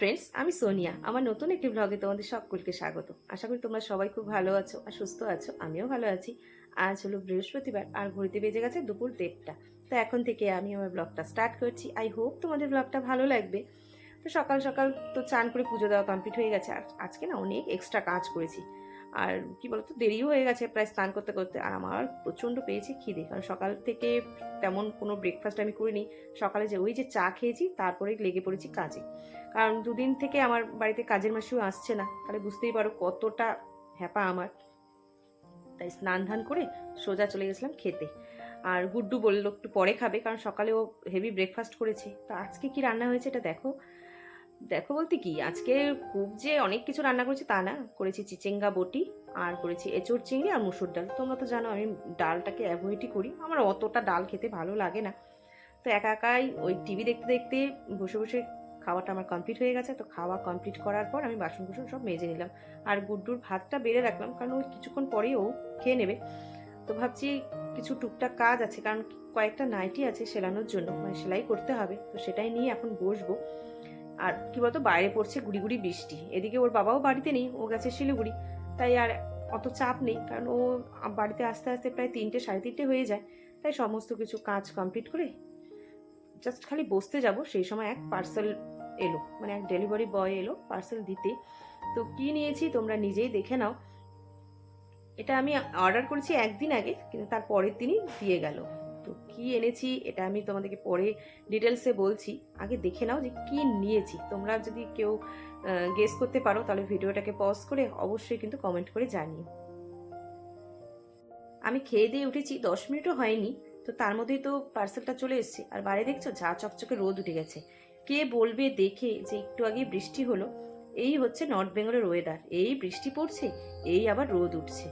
Friends আমি সোনিয়া। আমার নতুন একটি ব্লগে তোমাদের সকলকে স্বাগত। আশা করি তোমরা সবাই খুব ভালো আছো আর সুস্থ আছো, আমিও ভালো আছি। আজ হলো বৃহস্পতিবার আর ঘড়িতে বেজে গেছে দুপুর দেড়টা। তো এখন থেকে আমি আমার ব্লগটা স্টার্ট করছি। আই হোপ তোমাদের ব্লগটা ভালো লাগবে। তো সকাল সকাল তো চান করে পুজো দেওয়া কমপ্লিট হয়ে গেছে। আর আজকে না অনেক এক্সট্রা কাজ করেছি। আর কি বলতো, দেরিও হয়ে গেছে প্রায় স্নান করতে করতে। আর আমার প্রচণ্ড পেয়েছে খিদে, কারণ সকাল থেকে তেমন কোনো ব্রেকফাস্ট আমি করিনি। সকালে যে ওই যে চা খেয়েছি, তারপরে লেগে পড়েছি কাজে। কারণ দুদিন থেকে আমার বাড়িতে কাজের মাসিও আসছে না। তাহলে বুঝতেই পারো কতটা হ্যাপা আমার। তাই স্নান ধান করে সোজা চলে গেছিলাম খেতে। আর গুড্ডু বলল, একটু পরে খাবে, কারণ সকালে ও হেভি ব্রেকফাস্ট করেছে। তো আজকে কি রান্না হয়েছে এটা দেখো। দেখো বলতে কি, আজকে খুব যে অনেক কিছু রান্না করেছি তা না। করেছি চিচেঙ্গা বটি, আর করেছি এঁচড় চিংড়ি আর মুসুর ডাল। তোমরা তো জানো আমি ডালটাকে অ্যাভয়েডই করি। আমার অতটা ডাল খেতে ভালো লাগে না। তো একা একাই ওই টিভি দেখতে দেখতে বসে বসে খাওয়াটা আমার কমপ্লিট হয়ে গেছে। তো খাওয়া কমপ্লিট করার পর আমি বাসন কুসন সব মেজে নিলাম। আর গুড্ডুর ভাতটা বেড়ে রাখলাম, কারণ ওই কিছুক্ষণ পরেই ও খেয়ে নেবে। তো ভাবছি কিছু টুকটাক কাজ আছে, কারণ কয়েকটা নাইটি আছে সেলানোর জন্য। মানে সেলাই করতে হবে। তো সেটাই নিয়ে এখন বসবো। আর কি বলতো, বাইরে পড়ছে গুড়ি গুড়ি বৃষ্টি। এদিকে ওর বাবাও বাড়িতে নেই, ও গেছে শিলিগুড়ি। তাই আর অত চাপ নেই, কারণ ও বাড়িতে আসতে আসতে প্রায় তিনটে, সাড়ে তিনটে হয়ে যায়। তাই সমস্ত কিছু কাজ কমপ্লিট করে জাস্ট খালি বসতে যাব। সেই সময় এক পার্সেল এলো মানে এক ডেলিভারি বয় এলো পার্সেল দিতে। তো কি নিয়েছি তোমরা নিজেই দেখে নাও। এটা আমি অর্ডার করেছি একদিন আগে, কিন্তু তার পরের দিনই দিয়ে গেল। তো কি এনেছি এটা আমি তোমাদেরকে পরে ডিটেলসে বলছি। আগে দেখে নাও যে কি নিয়েছি। তোমরা যদি কেউ গেস করতে পারো তাহলে ভিডিওটাকে পজ করে অবশ্যই কিন্তু কমেন্ট করে জানিও। আমি খেয়ে দিয়ে উঠেছি, দশ মিনিটও হয়নি, তো তার মধ্যেই তো পার্সেলটা চলে এসছে। আর বাইরে দেখছ ঝা চকচকে রোদ উঠে গেছে। কে বলবে দেখে যে একটু আগে বৃষ্টি হলো। এই হচ্ছে নর্থ বেঙ্গলের ওয়েদার এই বৃষ্টি পড়ছে, এই আবার রোদ উঠছে।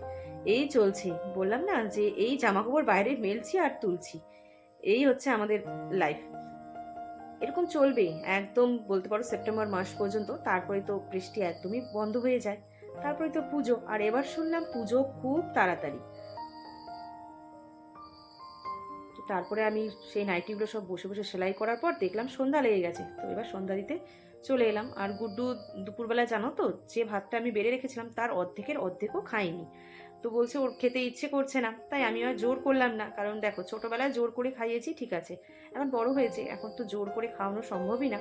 এই চলছে। বললাম না যে এই জামা কাপড় বাইরে মেলছি আর তুলছি। এই হচ্ছে আমাদের লাইফ এরকম চলবে, একদম বলতে পারো সেপ্টেম্বর মাস পর্যন্ত, তারপরে তো বৃষ্টি একদমই বন্ধ হয়ে যায়। তারপরে তো পুজো, আর এবার শুনলাম পুজো খুব তাড়াতাড়ি। তারপরে আমি সেই নাইটিগুলো সব বসে বসে সেলাই করার পর দেখলাম সন্ধ্যা লেগে গেছে। তো এবার সন্ধ্যা দিতে চলে এলাম। আর গুড্ডু দুপুরবেলা জানো তো, যে ভাতটা আমি বেড়ে রেখেছিলাম, তার অর্ধেকের অর্ধেকও খাইনি। তো বলছে ওর খেতে ইচ্ছে করছে না, তাই আমি আর জোর করলাম না। কারণ দেখো, ছোটোবেলায় জোর করে খাইয়েছি, ঠিক আছে। এখন বড় হয়েছে, এখন তো জোর করে খাওয়ানো সম্ভবই না।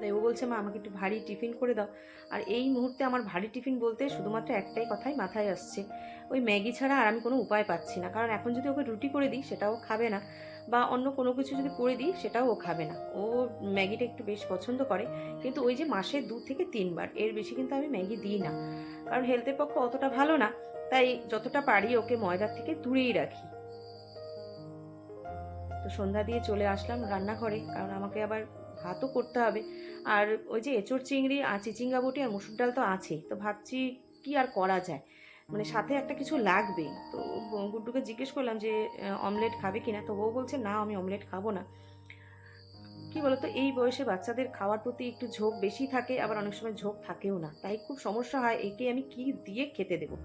তাই ও বলছে, মা, আমাকে একটু ভারী টিফিন করে দাও। আর এই মুহূর্তে আমার ভারী টিফিন বলতে শুধুমাত্র একটাই কথাই মাথায় আসছে। ওই ম্যাগি ছাড়া আর আমি কোনো উপায় পাচ্ছি না। কারণ এখন যদি ওকে রুটি করে দিই, সেটাও খাবে না। বা অন্য কোনো কিছু যদি করে দিই, সেটাও ও খাবে না। ও ম্যাগিটা একটু বেশ পছন্দ করে। কিন্তু ওই যে মাসে দু থেকে তিনবার, এর বেশি কিন্তু আমি ম্যাগি দিই না। কারণ হেলথের পক্ষে অতটা ভালো না। তাই যতটা পারি ওকে ময়দার থেকে দূরেই রাখি। তো সন্ধ্যা দিয়ে চলে আসলাম রান্নাঘরে, কারণ আমাকে আবার ভাতও করতে হবে। আর ওই যে এঁচড় চিংড়ি আর চিচিঙ্গা বটি আর মুসুর ডাল তো আছেই, তো ভাবছি কি আর করা যায়? মানে সাথে একটা কিছু লাগবে তো গুড্ডুকে জিজ্ঞেস করলাম যে, অমলেট খাবে কিনা? তো ও বলছে, না, আমি অমলেট খাব না। কি বলতো, এই বয়সে বাচ্চাদের খাওয়ার প্রতি একটু ঝোঁক বেশি থাকে, আবার অনেক সময় ঝোঁক থাকেও না। তাই খুব সমস্যা হয়, একে আমি কি দিয়ে খেতে দেবো?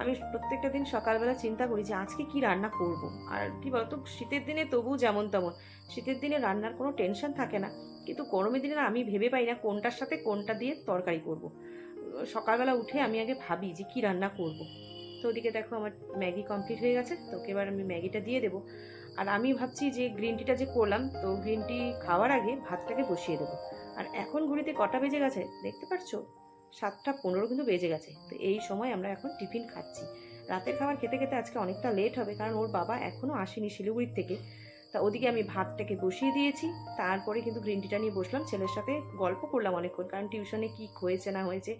আমি প্রত্যেকটা দিন সকালবেলা চিন্তা করি যে, আজকে কি রান্না করব? আর কি বলতো, শীতের দিনে তবু যেমন তেমন। শীতের দিনে রান্নার কোনো টেনশন থাকে না, কিন্তু গরমের দিনে আমি ভেবে পাই না কোনটার সাথে কোনটা দিয়ে তরকারি করব। সকালবেলা উঠে আমি আগে ভাবি যে, কি রান্না করব। তো ওদিকে দেখো আমার ম্যাগি কমপ্লিট হয়ে গেছে তোকে এবার আমি ম্যাগিটা দিয়ে দেবো। আর আমি ভাবছি যে গ্রিন টিটা যে করলাম, তো গ্রিন টি খাওয়ার আগে ভাতটাকে বসিয়ে দেবো। আর এখন ঘড়িতে কটা বেজে গেছে দেখতে পাচ্ছো সাতটা পনেরো কিন্তু বেজে গেছে। তো এই সময় আমরা এখন টিফিন খাচ্ছি। রাতের খাবার খেতে খেতে আজকে অনেকটা লেট হবে, কারণ ওর বাবা এখনও আসেনি শিলিগুড়ির থেকে। তা ওদিকে আমি ভাতটাকে বসিয়ে দিয়েছি, তারপরে কিন্তু গ্রিন টিটা নিয়ে বসলাম। ছেলের সাথে গল্প করলাম অনেকক্ষণ, কারণ টিউশনে কী হয়েছে না হয়েছে,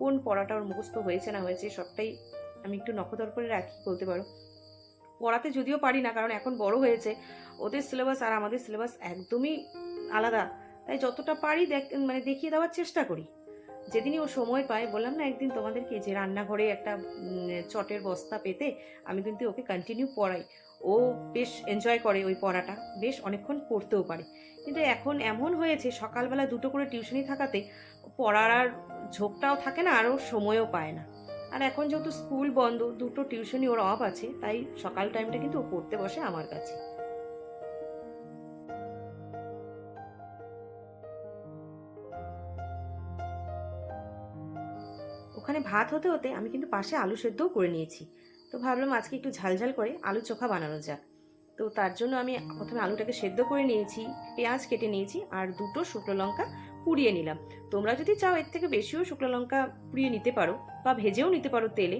কোন পড়াটা ওর মুখস্থ হয়েছে না হয়েছে, সবটাই আমি একটু নখদর করে রাখি, বলতে পারো। পড়াতে যদিও পারি না, কারণ এখন বড় হয়েছে। ওদের সিলেবাস আর আমাদের সিলেবাস একদমই আলাদা। তাই যতটা পারি দেখ মানে দেখিয়ে দেওয়ার চেষ্টা করি। যেদিনই ও সময় পায়, বললাম না একদিন তোমাদেরকে যে রান্নাঘরে একটা চটের বস্তা পেতে, আমি কিন্তু ওকে কন্টিনিউ পড়াই। ও বেশ এনজয় করে ওই পড়াটা, বেশ অনেকক্ষণ পড়তেও পারে। কিন্তু এখন এমন হয়েছে, সকালবেলা দুটো করে টিউশনি থাকাতে পড়ার আর ঝোঁকটাও থাকে না আরও সময়ও পায় না। আর এখন যেহেতু স্কুল বন্ধ, দুটো টিউশনি ওর অফ আছে, তাই সকাল টাইমটা কিন্তু ও পড়তে বসে আমার কাছে। ওখানে ভাত হতে হতে আমি কিন্তু পাশে আলু সেদ্ধও করে নিয়েছি। তো ভাবলাম আজকে একটু ঝালঝাল করে আলু চোখা বানানো যাক। তো তার জন্য আমি প্রথমে আলুটাকে সেদ্ধ করে নিয়েছি, পেঁয়াজ কেটে নিয়েছি, আর দুটো শুকনো লঙ্কা পুড়িয়ে নিলাম। তোমরা যদি চাও এর থেকে বেশিও শুকনো লঙ্কা পুড়িয়ে নিতে পারো বা ভেজেও নিতে পারো তেলে,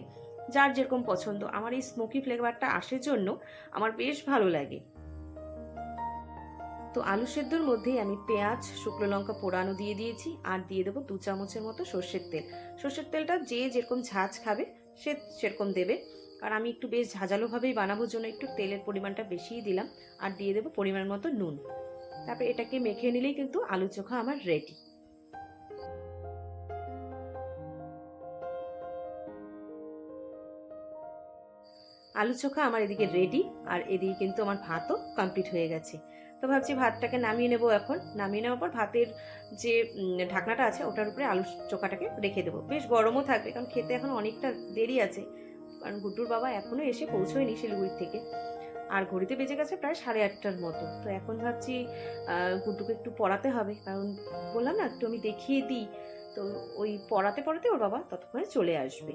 যার যেরকম পছন্দ। আমার এই স্মোকি ফ্লেভারটা আসার জন্য আমার বেশ ভালো লাগে। তো আলু সেদ্ধর মধ্যেই আমি পেঁয়াজ, শুকনো লঙ্কা পোড়ানো দিয়ে দিয়েছি আর দিয়ে দেবো দু চামচের মতো সর্ষের তেল। সর্ষের তেলটা যে যেরকম ঝাঁজ খাবে সে সেরকম দেবে। আর আমি একটু বেশ ঝাঁঝালোভাবেই বানাবোর জন্য একটু তেলের পরিমাণটা বেশিই দিলাম। আর দিয়ে দেবো পরিমাণ মতো নুন। তারপরে এটাকে মেখে নিলেই কিন্তু আলু চোখা আমার রেডি আলু চোখা আমার এদিকে রেডি আর এদিকে কিন্তু আমার ভাতও কমপ্লিট হয়ে গেছে। তো ভাবছি ভাতটাকে নামিয়ে নেব এখন। নামিয়ে নেওয়ার পর ভাতের যে ঢাকনাটা আছে, ওটার উপরে আলু চোখাটাকে রেখে দেবো। বেশ গরমও থাকবে, কারণ খেতে এখন অনেকটা দেরি আছে। কারণ গুড্ডুর বাবা এখনও এসে পৌঁছয়নি শিলিগুড়ি থেকে। আর ঘড়িতে বেজে গেছে প্রায় সাড়ে আটটার মতো। তো এখন ভাবছি গুড্ডুকে একটু পড়াতে হবে। কারণ বললাম না, একটু আমি দেখিয়ে দিই। তো ওই পড়াতে পড়াতে ওর বাবা ততক্ষণে চলে আসবে।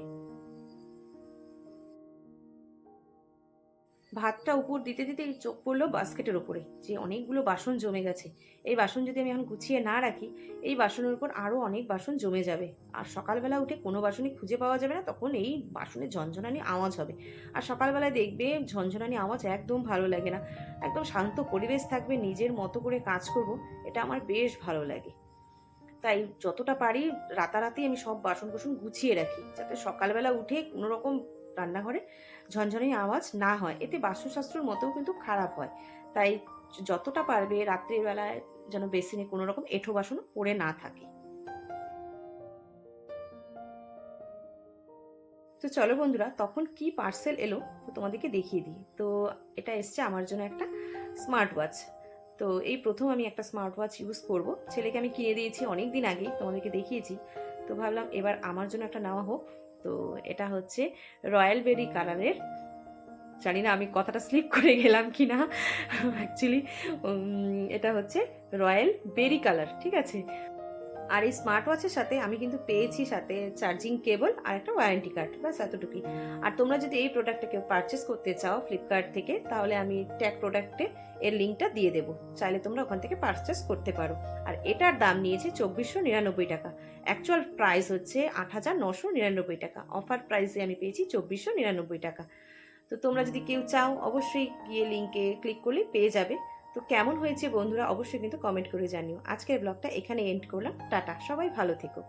ভাতটা উপর দিতে দিতে চোখ পড়ল বাস্কেটের ওপরে যে অনেকগুলো বাসন জমে গেছে। এই বাসন যদি আমি এখন গুছিয়ে না রাখি, এই বাসনের উপর আরও অনেক বাসন জমে যাবে। আর সকালবেলা উঠে কোনো বাসনই খুঁজে পাওয়া যাবে না, তখন এই বাসনের ঝনঝনানি আওয়াজ হবে। আর সকালবেলায় দেখবে ঝনঝনানি আওয়াজ একদম ভালো লাগে না। একদম শান্ত পরিবেশ থাকবে, নিজের মতো করে কাজ করব, এটা আমার বেশ ভালো লাগে। তাই যতটা পারি রাতারাতি আমি সব বাসন কোসন গুছিয়ে রাখি, যাতে সকালবেলা উঠে কোনো রকম রান্নাঘরে ঝনঝনে আওয়াজ না হয়। এতে বাস্তুশাস্ত্রের মতেও কিন্তু খারাপ হয়। তাই যতটা পারবে রাত্রির বেলায় যেন বেসিনে কোনো রকম এঁঠো বাসন পড়ে না থাকে। তো চলো বন্ধুরা, তখন কি পার্সেল এলো তো তোমাদেরকে দেখিয়ে দিই। তো এটা এসছে আমার জন্য একটা স্মার্ট ওয়াচ তো এই প্রথম আমি একটা স্মার্ট ওয়াচ ইউজ করব। ছেলেকে আমি কিনে দিয়েছি অনেক দিন আগেই, তোমাদেরকে দেখিয়েছি। তো ভাবলাম এবার আমার জন্য একটা নেওয়া হোক। তো এটা হচ্ছে রয়্যাল বেরি কালারের। জানি না আমি কথাটা স্লিপ করে গেলাম কি না অ্যাকচুয়ালি এটা হচ্ছে রয়্যাল বেরি কালার, ঠিক আছে? আর এই স্মার্ট ওয়াচের সাথে আমি কিন্তু পেয়েছি সাথে চার্জিং কেবল আর একটা ওয়ারেন্টি কার্ড ব্যাস এতটুকুই। আর তোমরা যদি এই প্রোডাক্টটা কেউ পারচেস করতে চাও ফ্লিপকার্ট থেকে, তাহলে আমি ট্যাগ প্রোডাক্টে এর লিঙ্কটা দিয়ে দেবো। চাইলে তোমরা ওখান থেকে পারচেস করতে পারো। আর এটার দাম নিয়েছে চব্বিশশো নিরানব্বই টাকা। অ্যাকচুয়াল প্রাইস হচ্ছে আট হাজার নশো নিরানব্বই টাকা। অফার প্রাইসে আমি পেয়েছি চব্বিশশো নিরানব্বই টাকা। তো তোমরা যদি কেউ চাও, অবশ্যই গিয়ে লিঙ্কে ক্লিক করলে পেয়ে যাবে। তো কেমন হয়েছে বন্ধুরা অবশ্যই কিন্তু কমেন্ট করে জানিও। আজকের ব্লগটা এখানে এন্ড করলাম। টাটা, সবাই ভালো থেকো।